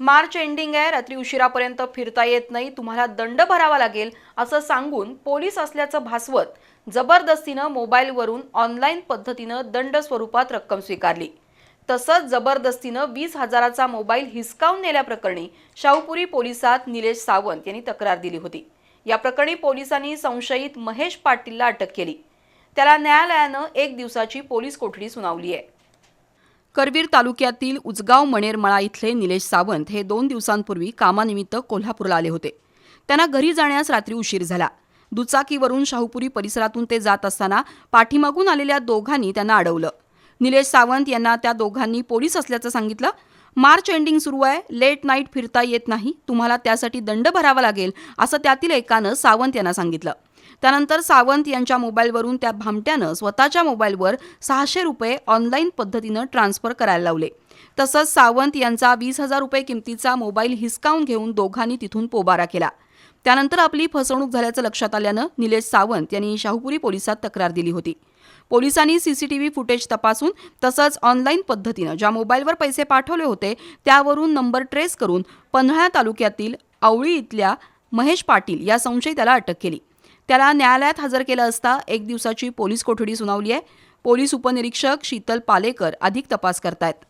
March ending आहे रात्री उशिरापर्यंत फिरता येत नाही तुम्हाला दंड भरावा लागेल असं सांगून पोलीस असल्याचं भासवत जबरदस्तीनं मोबाईलवरून ऑनलाईन पद्धतीनं दंड स्वरूपात रक्कम स्वीकारली. तसंच जबरदस्तीनं वीस हजाराचा मोबाईल हिसकावून नेल्याप्रकरणी शाहूपुरी पोलिसात निलेश सावंत यांनी तक्रार दिली होती. या प्रकरणी पोलिसांनी संशयित महेश पाटीलला अटक केली. त्याला न्यायालयानं एक दिवसाची पोलीस कोठडी सुनावली आहे. करवीर तालुक्यातील उजगाव मणेरमळा इथले निलेश सावंत हे दोन दिवसांपूर्वी कामानिमित्त कोल्हापूरला आले होते. त्यांना घरी जाण्यास रात्री उशीर झाला. दुचाकीवरून शाहूपुरी परिसरातून ते जात असताना पाठीमागून आलेल्या दोघांनी त्यांना अडवलं. निलेश सावंत यांना त्या दोघांनी पोलीस असल्याचं सांगितलं. मार्च एंडिंग सुरू आहे. लेट नाईट फिरता येत नाही. तुम्हाला त्यासाठी दंड भरावा लागेल असं त्यातील एकानं सावंत यांना सांगितलं. त्यानंतर सावंत यांच्या मोबाईलवरून त्या भामट्यानं स्वतःच्या मोबाईलवर सहाशे रुपये ऑनलाईन पद्धतीनं ट्रान्स्फर करायला लावले. तसंच सावंत यांचा वीस हजार रुपये किमतीचा मोबाईल हिसकावून घेऊन दोघांनी तिथून पोबारा केला. त्यानंतर आपली फसवणूक झाल्याचं लक्षात आल्यानं निलेश सावंत यांनी शाहूपुरी पोलिसात तक्रार दिली होती. पोलिसांनी सीसीटीव्ही फुटेज तपासून तसंच ऑनलाईन पद्धतीनं ज्या मोबाईलवर पैसे पाठवले होते त्यावरून नंबर ट्रेस करून पन्हाळा तालुक्यातील आवळी इथल्या महेश पाटील या संशयिताला अटक केली. त्याला न्यायालयात हजर केलं असता एक दिवसाची पोलीस कोठडी सुनावली आहे. पोलीस उपनिरीक्षक शीतल पालेकर अधिक तपास करतायत.